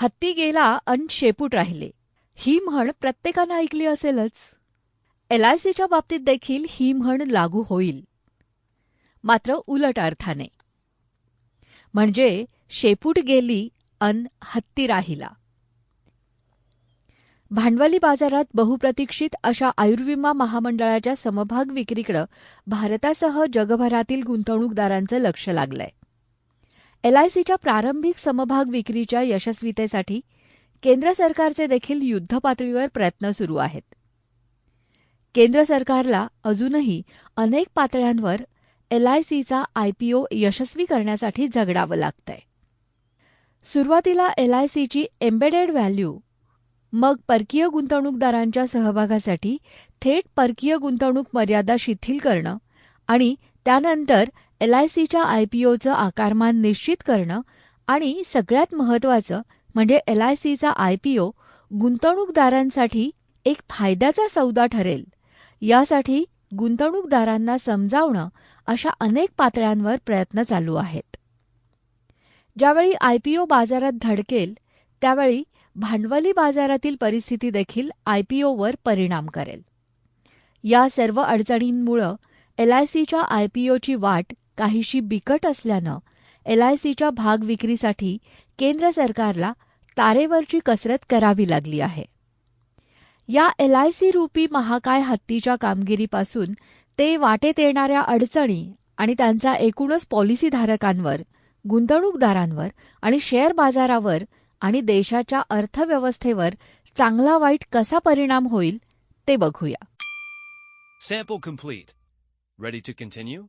हत्ती गेला अन शेपूट राहिले. ही म्हण प्रत्येकानं ऐकली असेलच. एल आय सीच्या बाबतीत देखील ही म्हण लागू होईल. मात्र उलट अर्थाने. म्हणजे शेपूट गेली अन हत्ती राहिला. भांडवली बाजारात बहुप्रतीक्षित अशा आयुर्विमा महामंडळाच्या समभाग विक्रीकडे भारतासह जगभरातील गुंतवणूकदारांचं लक्ष लागलंय. एलआयसीच्या प्रारंभिक समभाग विक्रीच्या यशस्वीतेसाठी केंद्र सरकारचे देखील युद्धपातळीवर प्रयत्न सुरू आहेत. केंद्र सरकारला अजूनही अनेक पातळ्यांवर एलआयसीचा आयपीओ यशस्वी करण्यासाठी झगडावं लागतंय. सुरुवातीला एलआयसीची एम्बेडेड व्हॅल्यू मग परकीय गुंतवणूकदारांच्या सहभागासाठी थेट परकीय गुंतवणूक मर्यादा शिथिल करणं आणि त्यानंतर एलआयसीच्या आयपीओचं आकारमान निश्चित करणं आणि सगळ्यात महत्त्वाचं म्हणजे एलआयसीचा आयपीओ गुंतवणूकदारांसाठी एक फायद्याचा सौदा ठरेल. यासाठी गुंतवणूकदारांना समजावणं अशा अनेक पातळ्यांवर प्रयत्न चालू आहेत. ज्यावेळी आयपीओ बाजारात धडकेल त्यावेळी भांडवली बाजारातील परिस्थिती देखील आयपीओवर परिणाम करेल. या सर्व अडचणींमुळं एलआयसीच्या आयपीओची वाट काहीशी बिकट असल्यानं एलआयसीच्या भाग विक्रीसाठी केंद्र सरकारला तारेवरची कसरत करावी लागली आहे या एलआयसी रूपी महाकाय हत्तीच्या कामगिरीपासून ते वाटेत येणाऱ्या अडचणी आणि त्यांचा एकूणच पॉलिसीधारकांवर गुंतवणूकदारांवर आणि शेअर बाजारावर आणि देशाच्या अर्थव्यवस्थेवर चांगला वाईट कसा परिणाम होईल ते बघूया Sample complete. Ready to continue?